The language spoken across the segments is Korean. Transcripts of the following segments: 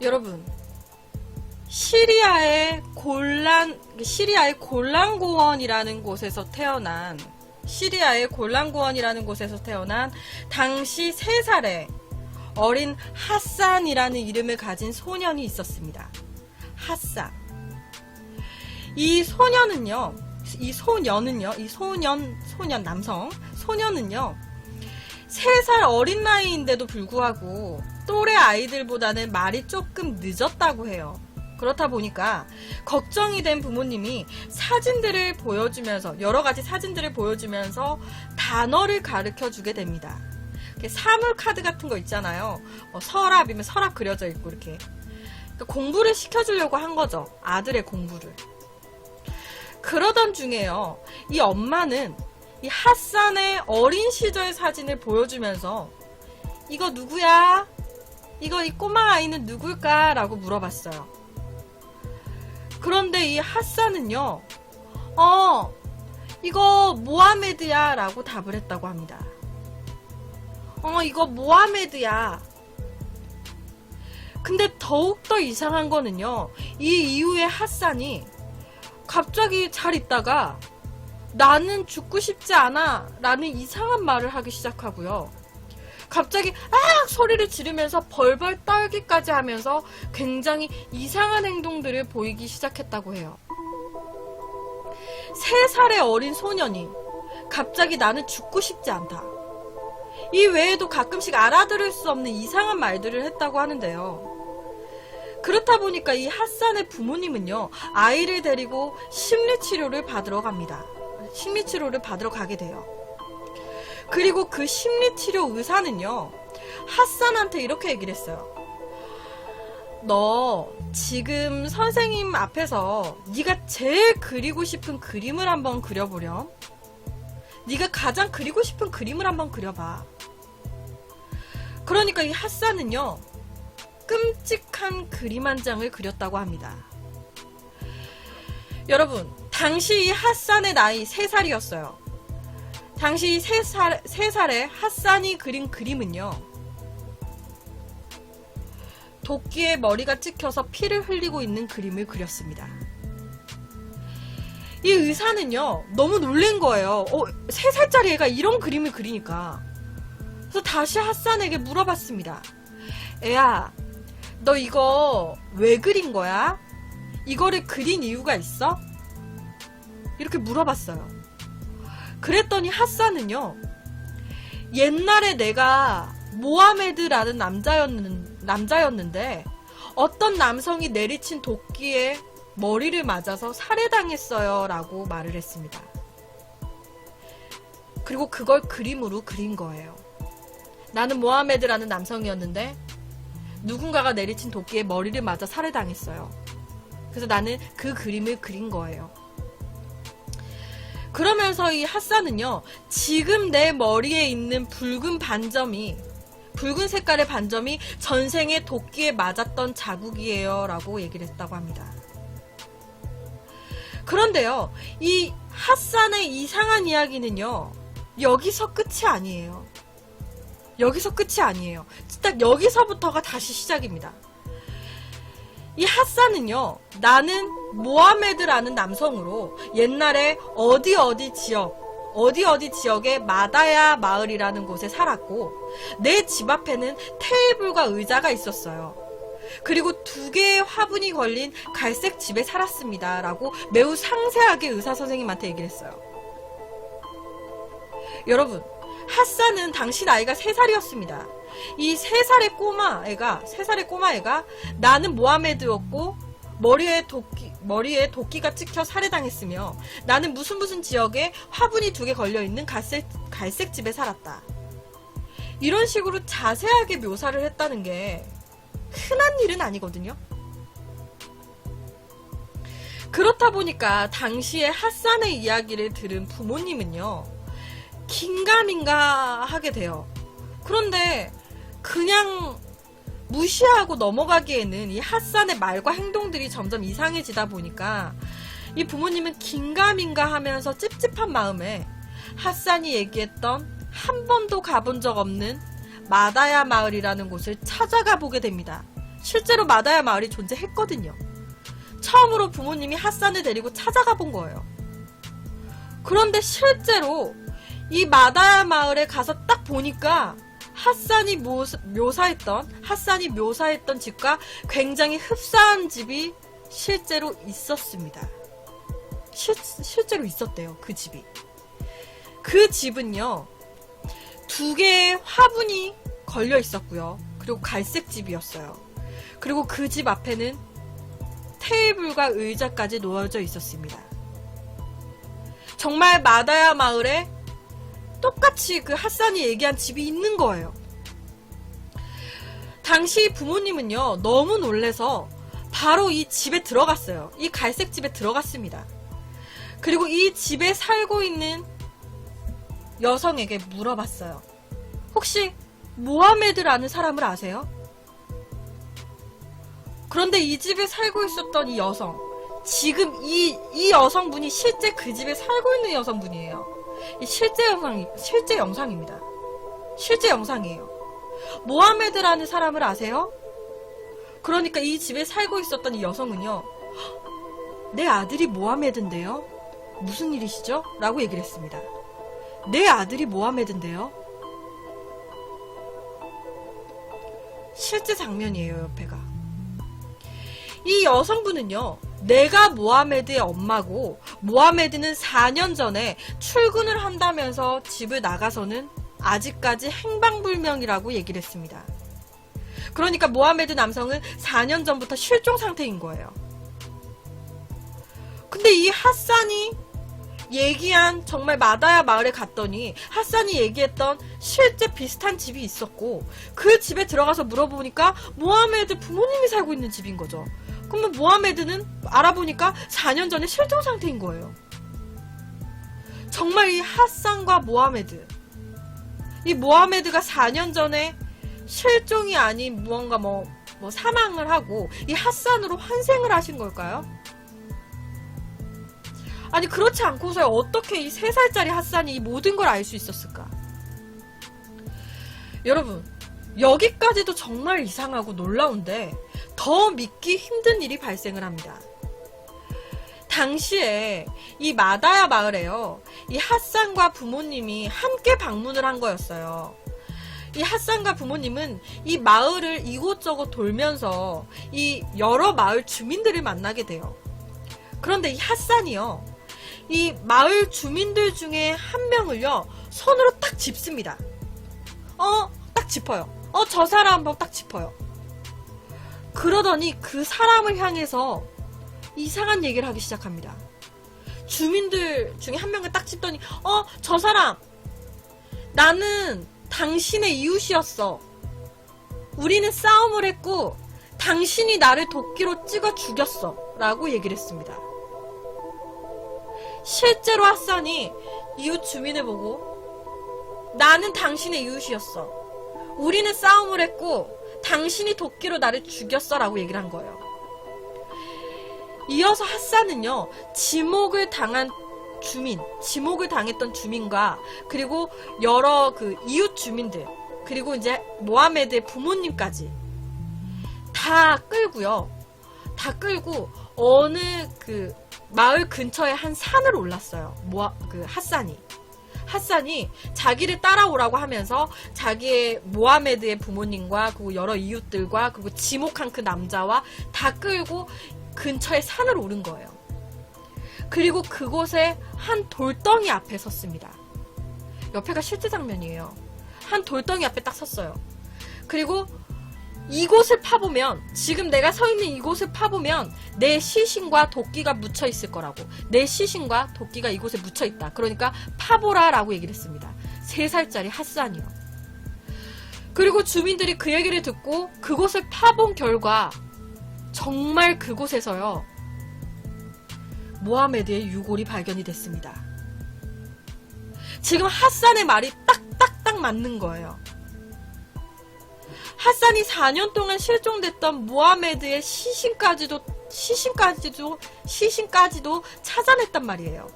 여러분, 시리아의 골란, 시리아의 골란고원이라는 곳에서 태어난, 시리아의 골란고원이라는 곳에서 태어난 당시 3살의 어린 하산이라는 이름을 가진 소년이 있었습니다. 하산. 이 소년은요, 이 소년은요, 이 소년, 소년, 남성, 소년은요, 3살 어린 나이인데도 불구하고 또래 아이들보다는 말이 조금 늦었다고 해요. 그렇다 보니까 걱정이 된 부모님이 사진들을 보여주면서 여러 가지 사진들을 보여주면서 단어를 가르쳐 주게 됩니다. 사물 카드 같은 거 있잖아요. 어, 서랍이면 서랍 그려져 있고 이렇게 그러니까 공부를 시켜주려고 한 거죠. 아들의 공부를. 그러던 중에요. 이 엄마는 이 핫산의 어린 시절 사진을 보여주면서 이거 누구야? 이거 이 꼬마 아이는 누굴까? 라고 물어봤어요. 그런데 이 핫산은요, 어, 이거 모하메드야 라고 답을 했다고 합니다. 어, 이거 모하메드야. 근데 더욱더 이상한 거는요, 이 이후에 핫산이 갑자기 잘 있다가 나는 죽고 싶지 않아 라는 이상한 말을 하기 시작하고요. 갑자기 악 소리를 지르면서 벌벌 떨기까지 하면서 굉장히 이상한 행동들을 보이기 시작했다고 해요. 세 살의 어린 소년이 갑자기 나는 죽고 싶지 않다. 이 외에도 가끔씩 알아들을 수 없는 이상한 말들을 했다고 하는데요. 그렇다 보니까 이 핫산의 부모님은요, 아이를 데리고 심리치료를 받으러 갑니다. 심리치료를 받으러 가게 돼요. 그리고 그 심리치료 의사는요, 핫산한테 이렇게 얘기를 했어요. 너 지금 선생님 앞에서 네가 제일 그리고 싶은 그림을 한번 그려보렴. 네가 가장 그리고 싶은 그림을 한번 그려봐. 그러니까 이 핫산은요, 끔찍한 그림 한 장을 그렸다고 합니다. 여러분, 당시 이 핫산의 나이 3살이었어요. 당시 3살, 3살의 핫산이 그린 그림은요. 도끼에 머리가 찍혀서 피를 흘리고 있는 그림을 그렸습니다. 이 의사는요, 너무 놀란 거예요. 어, 3살짜리 애가 이런 그림을 그리니까. 그래서 다시 핫산에게 물어봤습니다. 애야, 너 이거 왜 그린 거야? 이거를 그린 이유가 있어? 이렇게 물어봤어요. 그랬더니 핫산은요, 옛날에 내가 모하메드라는 남자였는, 남자였는데, 어떤 남성이 내리친 도끼에 머리를 맞아서 살해당했어요. 라고 말을 했습니다. 그리고 그걸 그림으로 그린 거예요. 나는 모하메드라는 남성이었는데, 누군가가 내리친 도끼에 머리를 맞아 살해당했어요. 그래서 나는 그 그림을 그린 거예요. 그러면서 이 핫산은요, 지금 내 머리에 있는 붉은 반점이, 붉은 색깔의 반점이 전생에 도끼에 맞았던 자국이에요. 라고 얘기를 했다고 합니다. 그런데요, 이 핫산의 이상한 이야기는요, 여기서 끝이 아니에요. 여기서 끝이 아니에요. 딱 여기서부터가 다시 시작입니다. 이 핫산은요, 나는 모하메드라는 남성으로 옛날에 어디 어디 지역, 어디 어디 지역의 마다야 마을이라는 곳에 살았고, 내 집 앞에는 테이블과 의자가 있었어요. 그리고 두 개의 화분이 걸린 갈색 집에 살았습니다. 라고 매우 상세하게 의사 선생님한테 얘기를 했어요. 여러분, 핫산은 당시 나이가 3살이었습니다. 이 3살의 꼬마 애가, 3살의 꼬마 애가 나는 모하메드였고, 머리에 도끼, 머리에 도끼가 찍혀 살해당했으며, 나는 무슨 무슨 지역에 화분이 두 개 걸려 있는 갈색, 갈색 집에 살았다. 이런 식으로 자세하게 묘사를 했다는 게 흔한 일은 아니거든요. 그렇다 보니까 당시에 핫산의 이야기를 들은 부모님은요, 긴가민가 하게 돼요. 그런데 그냥 무시하고 넘어가기에는 이 핫산의 말과 행동들이 점점 이상해지다 보니까 이 부모님은 긴가민가 하면서 찝찝한 마음에 핫산이 얘기했던 한 번도 가본 적 없는 마다야 마을이라는 곳을 찾아가 보게 됩니다. 실제로 마다야 마을이 존재했거든요. 처음으로 부모님이 핫산을 데리고 찾아가 본 거예요. 그런데 실제로 이 마다야 마을에 가서 딱 보니까 핫산이 묘사, 묘사했던 핫산이 묘사했던 집과 굉장히 흡사한 집이 실제로 있었습니다. 실, 실제로 있었대요, 그 집이. 그 집은요, 두 개의 화분이 걸려 있었고요. 그리고 갈색 집이었어요. 그리고 그 집 앞에는 테이블과 의자까지 놓여져 있었습니다. 정말 마다야 마을에 똑같이 그 핫산이 얘기한 집이 있는 거예요. 당시 부모님은요, 너무 놀래서 바로 이 집에 들어갔어요. 이 갈색 집에 들어갔습니다. 그리고 이 집에 살고 있는 여성에게 물어봤어요. 혹시 모하메드라는 사람을 아세요? 그런데 이 집에 살고 있었던 이 여성, 지금 이, 이 여성분이 실제 그 집에 살고 있는 여성분이에요. 이 실제 영상, 실제 영상입니다. 실제 영상이에요. 모하메드라는 사람을 아세요? 그러니까 이 집에 살고 있었던 이 여성은요, 내 아들이 모하메드인데요? 무슨 일이시죠? 라고 얘기를 했습니다. 내 아들이 모하메드인데요? 실제 장면이에요, 옆에가. 이 여성분은요, 내가 모하메드의 엄마고, 모하메드는 4년 전에 출근을 한다면서 집을 나가서는 아직까지 행방불명이라고 얘기를 했습니다. 그러니까 모하메드 남성은 4년 전부터 실종 상태인 거예요. 근데 이 핫산이 얘기한 정말 마다야 마을에 갔더니 핫산이 얘기했던 실제 비슷한 집이 있었고 그 집에 들어가서 물어보니까 모하메드 부모님이 살고 있는 집인 거죠. 그러면 모하메드는 알아보니까 4년 전에 실종 상태인 거예요. 정말 이 핫산과 모하메드 이 모하메드가 4년 전에 실종이 아닌 무언가 뭐, 뭐 사망을 하고 이 핫산으로 환생을 하신 걸까요? 아니 그렇지 않고서 어떻게 이 3살짜리 핫산이 이 모든 걸 알 수 있었을까? 여러분 여기까지도 정말 이상하고 놀라운데 더 믿기 힘든 일이 발생을 합니다. 당시에 이 마다야 마을에요. 이 핫산과 부모님이 함께 방문을 한 거였어요. 이 핫산과 부모님은 이 마을을 이곳저곳 돌면서 이 여러 마을 주민들을 만나게 돼요. 그런데 이 핫산이요. 이 마을 주민들 중에 한 명을요. 손으로 딱 짚습니다. 어, 딱 짚어요. 어, 저 사람 한번 딱 짚어요. 그러더니 그 사람을 향해서 이상한 얘기를 하기 시작합니다. 주민들 중에 한 명을 딱 짚더니, 어, 저 사람! 나는 당신의 이웃이었어. 우리는 싸움을 했고, 당신이 나를 도끼로 찍어 죽였어. 라고 얘기를 했습니다. 실제로 핫산이 이웃 주민을 보고, 나는 당신의 이웃이었어. 우리는 싸움을 했고, 당신이 도끼로 나를 죽였어. 라고 얘기를 한 거예요. 이어서 핫산은요, 지목을 당한 주민, 지목을 당했던 주민과 그리고 여러 그 이웃 주민들, 그리고 이제 모하메드의 부모님까지 다 끌고요. 다 끌고 어느 그 마을 근처의 한 산을 올랐어요. 모하, 그 핫산이. 핫산이 자기를 따라오라고 하면서 자기의 모하메드의 부모님과 그리고 여러 이웃들과 그리고 지목한 그 남자와 다 끌고 근처에 산을 오른 거예요. 그리고 그곳에 한 돌덩이 앞에 섰습니다. 옆에가 실제 장면이에요. 한 돌덩이 앞에 딱 섰어요. 그리고 이곳을 파보면 지금 내가 서 있는 이곳을 파보면 내 시신과 도끼가 묻혀 있을 거라고 내 시신과 도끼가 이곳에 묻혀 있다. 그러니까 파보라라고 얘기를 했습니다. 3살짜리 핫산이요. 그리고 주민들이 그 얘기를 듣고 그곳을 파본 결과 정말 그곳에서요. 모하메드의 유골이 발견이 됐습니다. 지금 핫산의 말이 딱딱딱 맞는 거예요. 핫산이 4년 동안 실종됐던 모하메드의 시신까지도 시신까지도 시신까지도 찾아냈단 말이에요.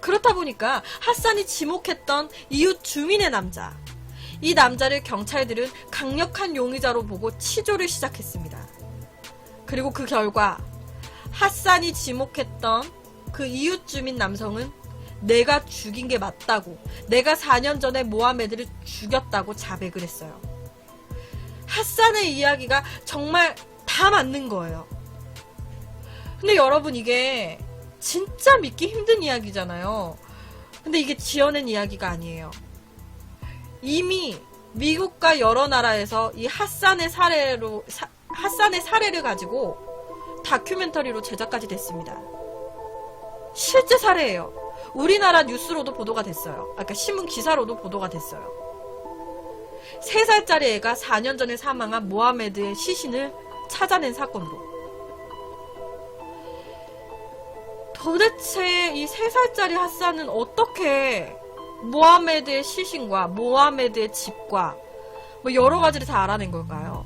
그렇다 보니까 핫산이 지목했던 이웃 주민의 남자. 이 남자를 경찰들은 강력한 용의자로 보고 치조를 시작했습니다. 그리고 그 결과 핫산이 지목했던 그 이웃 주민 남성은 내가 죽인 게 맞다고, 내가 4년 전에 모하메드를 죽였다고 자백을 했어요. 핫산의 이야기가 정말 다 맞는 거예요. 근데 여러분 이게 진짜 믿기 힘든 이야기잖아요. 근데 이게 지어낸 이야기가 아니에요. 이미 미국과 여러 나라에서 이 핫산의 사례로 사- 핫산의 사례를 가지고 다큐멘터리로 제작까지 됐습니다. 실제 사례예요. 우리나라 뉴스로도 보도가 됐어요. 아까 그러니까 신문 기사로도 보도가 됐어요. 3살짜리 애가 4년 전에 사망한 모하메드의 시신을 찾아낸 사건으로. 도대체 이 3살짜리 핫산은 어떻게 모하메드의 시신과 모하메드의 집과 뭐 여러 가지를 다 알아낸 걸까요?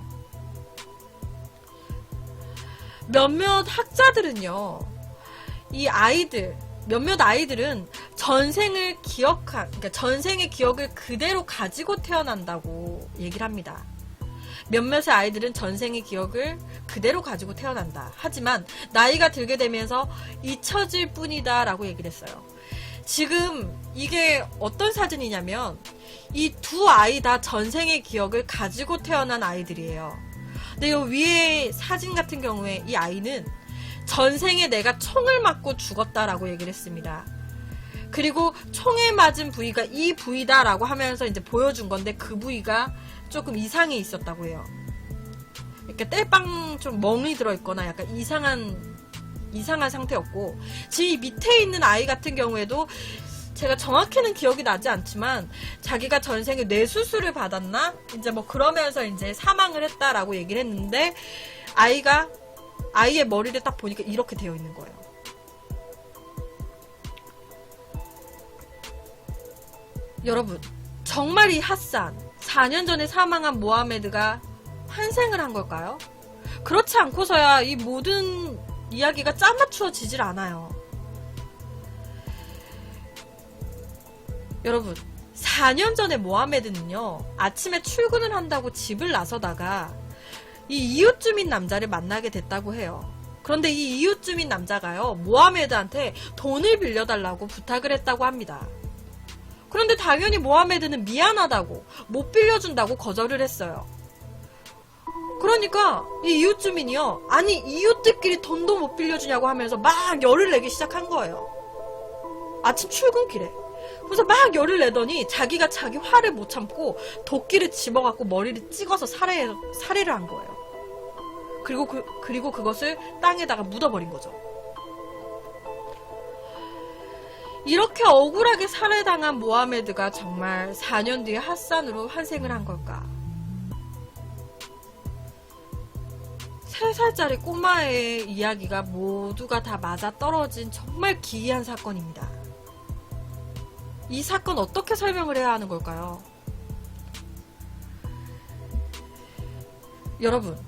몇몇 학자들은요, 이 아이들, 몇몇 아이들은 전생을 기억한, 그러니까 전생의 기억을 그대로 가지고 태어난다고 얘기를 합니다. 몇몇의 아이들은 전생의 기억을 그대로 가지고 태어난다. 하지만 나이가 들게 되면서 잊혀질 뿐이다 라고 얘기를 했어요. 지금 이게 어떤 사진이냐면 이 두 아이 다 전생의 기억을 가지고 태어난 아이들이에요. 근데 이 위에 사진 같은 경우에 이 아이는 전생에 내가 총을 맞고 죽었다라고 얘기를 했습니다. 그리고 총에 맞은 부위가 이 부위다라고 하면서 이제 보여준 건데 그 부위가 조금 이상이 있었다고 해요. 이렇게 뗄빵 좀 멍이 들어있거나 약간 이상한 이상한 상태였고 이 밑에 있는 아이 같은 경우에도 제가 정확히는 기억이 나지 않지만 자기가 전생에 뇌 수술을 받았나 이제 뭐 그러면서 이제 사망을 했다라고 얘기를 했는데 아이가 아이의 머리를 딱 보니까 이렇게 되어 있는 거예요. 여러분 정말 이 핫산 4년 전에 사망한 모하메드가 환생을 한 걸까요? 그렇지 않고서야 이 모든 이야기가 짜맞추어지질 않아요. 여러분, 4년 전에 모하메드는요, 아침에 출근을 한다고 집을 나서다가 이 이웃 주민 남자를 만나게 됐다고 해요. 그런데 이 이웃 주민 남자가요, 모하메드한테 돈을 빌려달라고 부탁을 했다고 합니다. 그런데 당연히 모하메드는 미안하다고, 못 빌려준다고 거절을 했어요. 그러니까 이 이웃 주민이요. 아니 이웃들끼리 돈도 못 빌려주냐고 하면서 막 열을 내기 시작한 거예요. 아침 출근길에. 그래서 막 열을 내더니 자기가 자기 화를 못 참고 도끼를 집어갖고 머리를 찍어서 살해 살해를 한 거예요. 그리고 그 그리고 그것을 땅에다가 묻어버린 거죠. 이렇게 억울하게 살해당한 모하메드가 정말 4년 뒤에 핫산으로 환생을 한 걸까? 3살짜리 꼬마의 이야기가 모두가 다 맞아 떨어진 정말 기이한 사건입니다. 이 사건 어떻게 설명을 해야 하는 걸까요? 여러분,